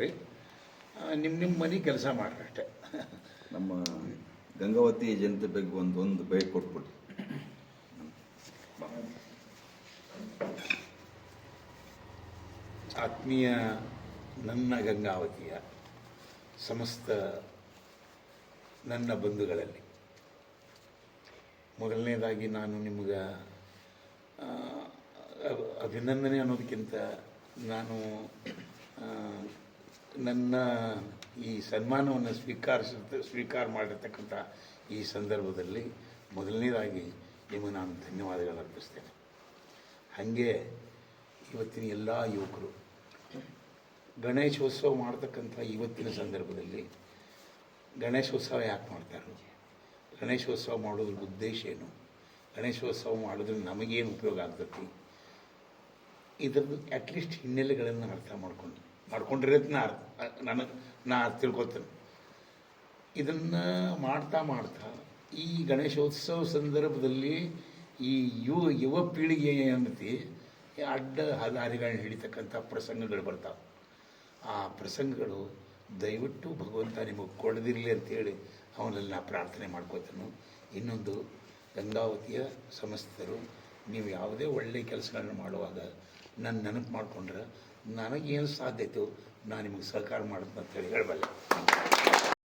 ಮಾಡ್ರಿ ನಿಮ್ಮ ನಿಮ್ಮ ಮನೆ ಕೆಲಸ ಮಾಡ್ರಿ ಅಷ್ಟೇ. ನಮ್ಮ ಗಂಗಾವತಿ ಜನತೆ ಬಗ್ಗೆ ಒಂದು ಒಂದು ಬೈಟ್ ಕೊಟ್ಬಿಡಿ ಆತ್ಮೀಯ ನನ್ನ ಗಂಗಾವತಿಯ ಸಮಸ್ತ ನನ್ನ ಬಂಧುಗಳಲ್ಲಿ. ಮೊದಲನೇದಾಗಿ ನಾನು ನಿಮ್ಗೆ ಅಭಿನಂದನೆ ಅನ್ನೋದಕ್ಕಿಂತ ನಾನು ನನ್ನ ಈ ಸನ್ಮಾನವನ್ನು ಸ್ವೀಕರಿಸ ಸ್ವೀಕಾರ ಮಾಡಿರ್ತಕ್ಕಂಥ ಈ ಸಂದರ್ಭದಲ್ಲಿ ಮೊದಲನೇದಾಗಿ ನಿಮಗೆ ನಾನು ಧನ್ಯವಾದಗಳು ಅರ್ಪಿಸ್ತೇನೆ. ಹಾಗೆ ಇವತ್ತಿನ ಎಲ್ಲ ಯುವಕರು, ಗಣೇಶೋತ್ಸವ ಮಾಡ್ತಕ್ಕಂಥ ಇವತ್ತಿನ ಸಂದರ್ಭದಲ್ಲಿ ಗಣೇಶೋತ್ಸವ ಯಾಕೆ ಮಾಡ್ತಾರೆ? ಗಣೇಶೋತ್ಸವ ಮಾಡೋದ್ರ ಉದ್ದೇಶ ಏನು? ಗಣೇಶೋತ್ಸವ ಮಾಡೋದ್ರಿಂದ ನಮಗೇನು ಉಪಯೋಗ ಆಗ್ತೈತಿ ಇದರದ್ದು ಅಟ್ಲೀಸ್ಟ್ ಹಿನ್ನೆಲೆಗಳನ್ನು ಅರ್ಥ ಮಾಡ್ಕೊಂಡು. ಮಾಡ್ಕೊಂಡಿರೋದು ನಾ ಅರ್ಥ. ನನಗೆ ನಾ ತಿಳ್ಕೊತೇನೆ ಇದನ್ನು ಮಾಡ್ತಾ ಮಾಡ್ತಾ ಈ ಗಣೇಶೋತ್ಸವ ಸಂದರ್ಭದಲ್ಲಿ ಈ ಯುವ ಯುವ ಪೀಳಿಗೆ ಅನ್ನತಿ ಅಡ್ಡ ಹದಾರಿಗಳನ್ನ ಹಿಡಿತಕ್ಕಂಥ ಪ್ರಸಂಗಗಳು ಬರ್ತಾವೆ. ಆ ಪ್ರಸಂಗಗಳು ದಯವಿಟ್ಟು ಭಗವಂತ ನಿಮಗೆ ಕೊಡದಿರಲಿ ಅಂತೇಳಿ ಅವನಲ್ಲಿ ನಾ ಪ್ರಾರ್ಥನೆ ಮಾಡ್ಕೋತೇನೆ. ಇನ್ನೊಂದು ಗಂಗಾವತಿಯ ಸಮಸ್ತರು ನೀವು ಯಾವುದೇ ಒಳ್ಳೆಯ ಕೆಲಸಗಳನ್ನ ಮಾಡುವಾಗ ನನ್ನ ನೆನಪು ಮಾಡಿಕೊಂಡ್ರೆ ನನಗೇನು ಸಾಧ್ಯತೆ? ನಾನು ನಿಮಗೆ ಸಹಕಾರ ಮಾಡುತ್ತೆ ಅಂತೇಳಿ ಹೇಳಬಲ್ಲೆ.